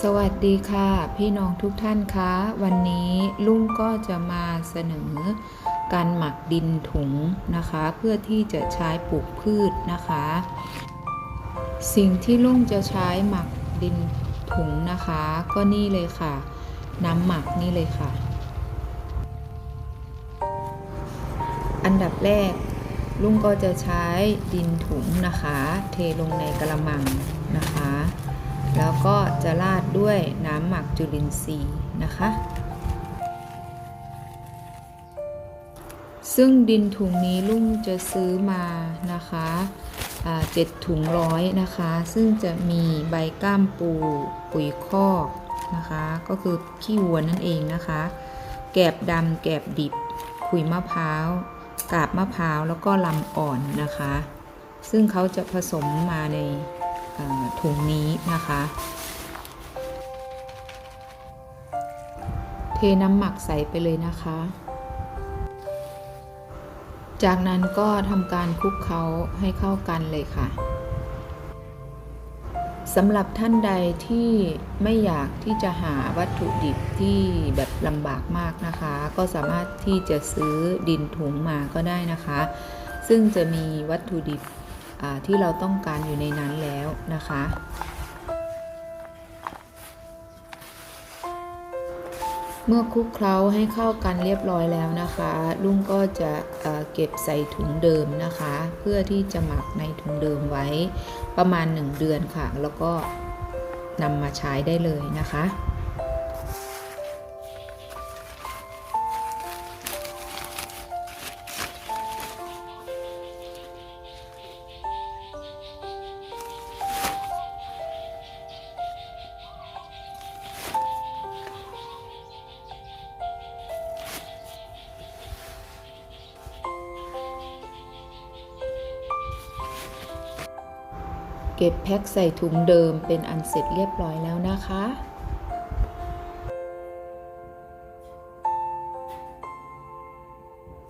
สวัสดีค่ะ พี่น้องทุกท่านคะ วันนี้ลุงก็จะมาเสนอ การหมักดินถุงนะคะ เพื่อที่จะใช้ปลูกพืชนะคะ สิ่งที่ลุงจะใช้หมักดินถุงนะคะ ก็นี่เลยค่ะ น้ำหมักนี่เลยค่ะ อันดับแรกลุงก็จะใช้ดินถุงนะคะ เทลงในกระมังนะคะ แล้วก็จะราดด้วยน้ำหมักจุลินทรีย์นะคะ ซึ่งดินถุงนี้ลุงจะซื้อมานะคะเจ็ดถุงร้อยนะคะ ซึ่งจะมีใบก้ามปูปุ๋ยคอกนะคะ ก็คือขี้วัวนั่นเองนะคะ แกบดำแกบดิบขุยมะพร้าวกาบมะพร้าวแล้วก็ลำอ่อนนะคะ ซึ่งเขาจะผสมมาใน ถุงนี้นะคะ เทน้ำหมักใส่ไปเลยนะคะ จากนั้นก็ทำการคลุกเคล้าให้เข้ากันเลยค่ะสำหรับท่านใดที่ไม่อยากที่จะหาวัตถุดิบที่แบบลำบากมากนะคะ ก็สามารถที่จะซื้อดินถุงมาก็ได้นะคะ ซึ่งจะมีวัตถุดิบ ที่เราต้องการอยู่ในนั้นแล้วนะคะ เมื่อคลุกเคล้าให้เข้ากันเรียบร้อยแล้วนะคะ ลุงก็จะเเก็บใส่ถุงเดิมนะคะ เพื่อที่จะหมักในถุงเดิมไว้ประมาณ 1 เดือนค่ะ แล้วก็นำมาใช้ได้เลยนะคะ เก็บแพ็คใส่ถุงเดิมเป็นอันเสร็จเรียบร้อยแล้วนะคะ